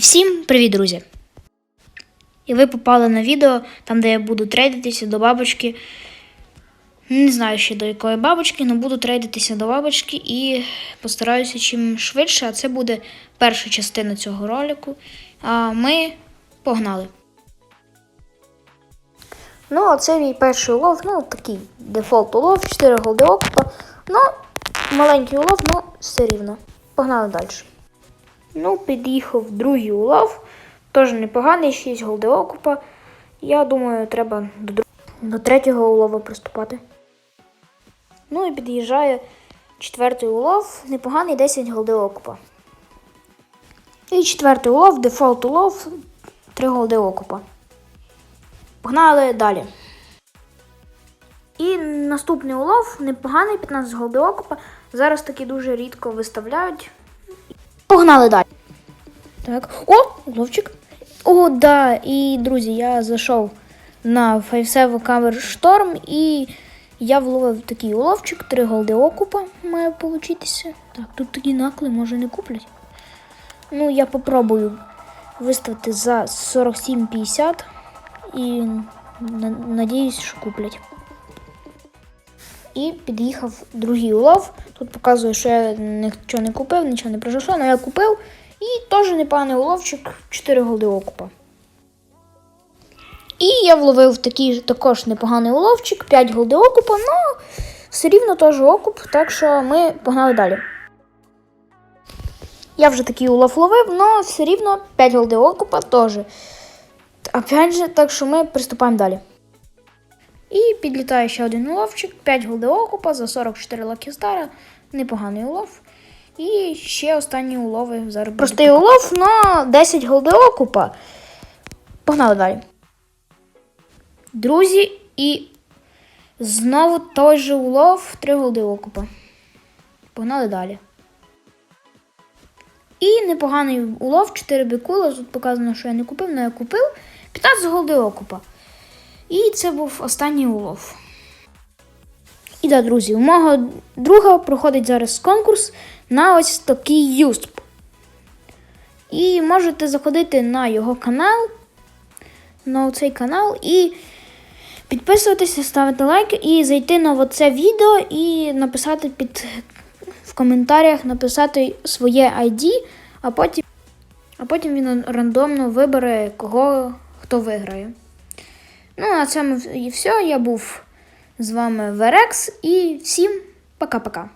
всім привіт, друзі! І ви попали на відео, там, де я буду трейдитися до бабочки. Не знаю ще до якої бабочки, але буду трейдитися до бабочки і постараюся чим швидше, а це буде перша частина цього ролику. А ми погнали. Ну, а це мій перший улов, ну такий дефолт улов, 4 голди окупа. Ну, маленький улов, ну все рівно. Погнали далі. Ну, під'їхав другий улов. Теж непоганий, 6 голди окупа. Я думаю, треба до, друг... до третього улова приступати. Ну і під'їжджає четвертий улов, непоганий 10 голди окупа. І четвертий улов, дефолт улов, 3 голди окупа. Погнали далі. І наступний улов непоганий 15 голди окупа. Зараз таки дуже рідко виставляють. Погнали далі. Так. О, уловчик. О, да. І, друзі, я зайшов на 57 Cover Storm і я вловив такий уловчик, 3 голди окупа має получитися. Так, тут такі накли, може не куплять. Ну, я попробую виставити за 47,50 і на- надіюсь, що куплять. І під'їхав другий улов. Тут показує, що я нічого не купив, нічого не произошло, але я купив. І теж непоганий уловчик 4 голди окупа. І я вловив такий також непоганий уловчик, 5 голди окупа, ну все рівно теж окуп, так що ми погнали далі. Я вже такий улов ловив, але все рівно 5 голди окупа теж. Опять же, так що ми приступаємо далі. І підлітає ще один уловчик, 5 голди окупа за 44 лакістара. Непоганий улов. І ще останні улови зараз. Простий улов на 10 голди окупа. Погнали далі. Друзі, і знову той же улов 3 голди окупа. Погнали далі. І непоганий улов 4 бікула. Тут показано, що я не купив, але я купив 15 голди окупа. І це був останній улов. І так, друзі, у мого друга проходить зараз конкурс на ось такий юсп. І можете заходити на його канал, на цей канал і підписуватися, ставити лайк і зайти на це відео і написати під в коментарях, написати своє ID, а потім, а потім він рандомно вибере, кого хто виграє. Ну, а цьому і все. Я був з вами Верекс і всім пока-пока.